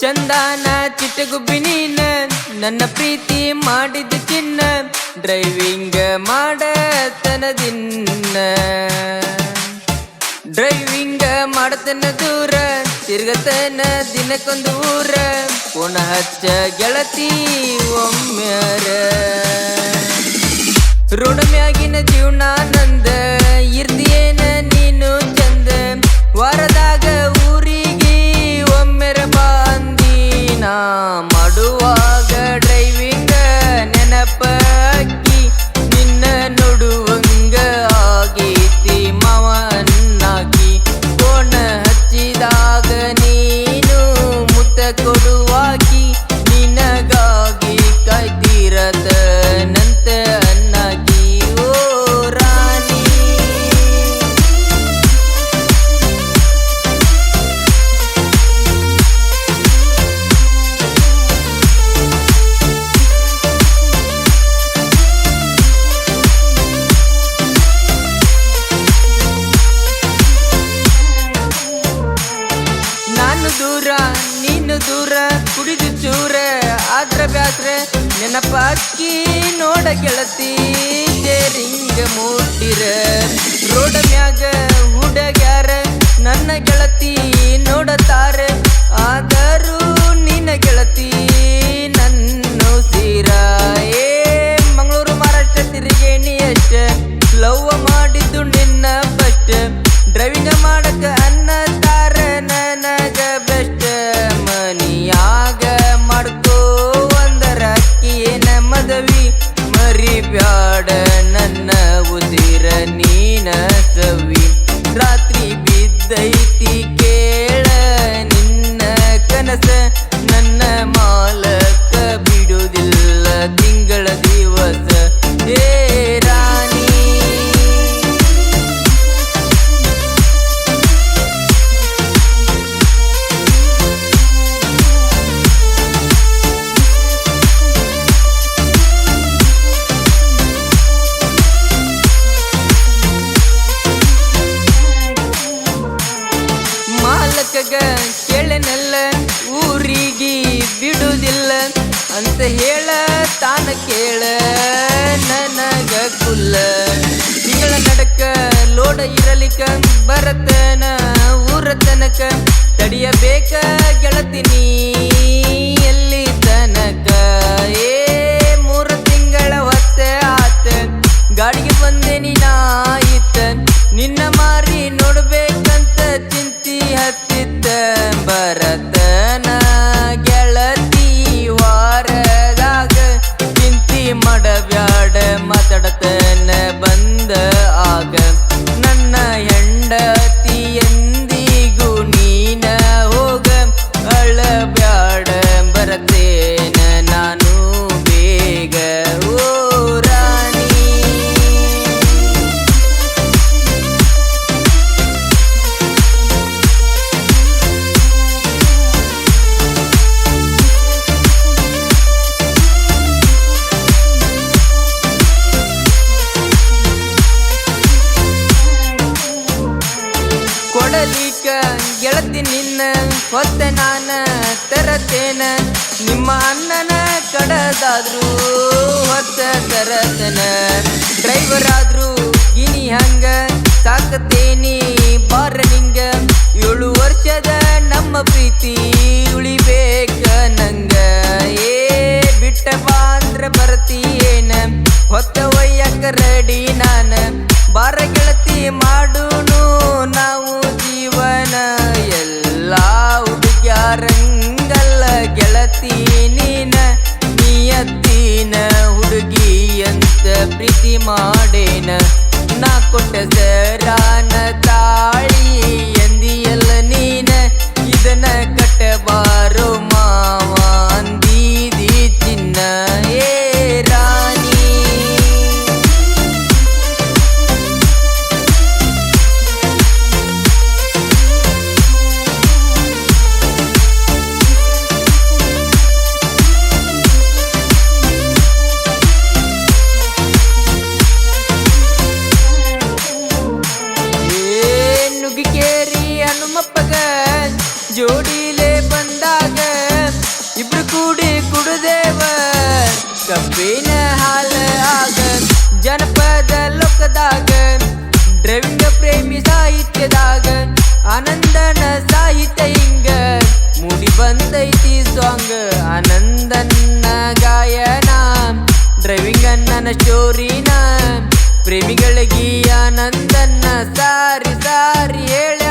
ಚಂದಾನ ಚಿಟ್ಟಗುಬ್ಬಿ ನೀನ ನನ್ನ ಪ್ರೀತಿ ಮಾಡಿದ ಚಿನ್ನ. ಡ್ರೈವಿಂಗ್ ಮಾಡತನದಿನ್ನ ಡ್ರೈವಿಂಗ್ ಮಾಡತನ ದೂರ, ತಿರ್ಗತನ ದಿನಕ್ಕೊಂದು ಊರ. ಪುನಃ ಹಚ್ಚ ಗೆಳತಿ ಒಮ್ಮ್ಯಾರ. ಋಣ ಮ್ಯಾಗಿನ ಜೀವನ ಬ್ಯಾಸ್ರೆ ನೆನಪಾಕಿ ನೋಡ ಗೆಳತಿ ಜೇರಿಂಗ ಮೂಟಿರ ರೋಡ ಮ್ಯಾಗ ಹುಡುಗ್ಯಾರ ನನ್ನ ಗೆಳತಿ. ಅಕ್ಕಿಯೇನ ಮರಿ ಮರಿಬ್ಯಾಡ ನನ್ನ ಉಸಿರ ನೀನ ಸವಿ ರಾತ್ರಿ ಬಿದ್ದೈತಿ ಮಾಲಕಗ ಕೇಳನೆಲ್ಲ, ಊರಿಗೆ ಬಿಡುವುದಿಲ್ಲ ಅಂತ ಹೇಳ, ತಾನ ಕೇಳ, ನನಗ ಕುಲ್ಲ. ತಿಂಗಳ ನಡಕ ಲೋಡ ಇರಲಿಕ, ಬರತನ ಊರ ತನಕ ತಡಿಯಬೇಕ ಗೆಳತಿನಿ ಹೊತ್ತ ನಾನ, ತೆರತೇನ. ನಿಮ್ಮ ಅಣ್ಣನ ಕಡದಾದ್ರು ಹೊತ್ತ ತರತನ. ಡ್ರೈವರ್ ಆದ್ರು ಇನಿ ಹಂಗ ಸಾಕತೇನಿ ಬಾರ ನಿಂಗ. ಏಳು ವರ್ಷದ ನಮ್ಮ ಪ್ರೀತಿ ಉಳಿಬೇಕ ನಂಗ. ಏ ಬಿಟ್ಟ ಬಾಂದ್ರ ಬರತಿ ಬರ್ತೀಯೇನ? ಹೊತ್ತ ಒಯ್ಯಕ ರೆಡಿ ನಾನ? ಬಾರ ಗೆಳತಿ ಮಾಡುನು ಪ್ರೀತಿ ಸಾಯಿಸದಾಗ ದ್ರವಿಂಗ ಪ್ರೇಮಿ ಸಾಹಿತ್ಯದಾಗ ಆನಂದನ ಸಾಹಿತ್ಯ ಹಿಂಗ ಮೂಡಿ ಬಂದೈತಿ ಸಾಂಗ್ ಆನಂದನ ಗಾಯನ ಡ್ರೈವಿಂಗನ್ನ ಸ್ಟೋರಿನ ಪ್ರೇಮಿಗಳಿಗೆ ಆನಂದನ ಸಾರಿ ಸಾರಿ ಹೇಳ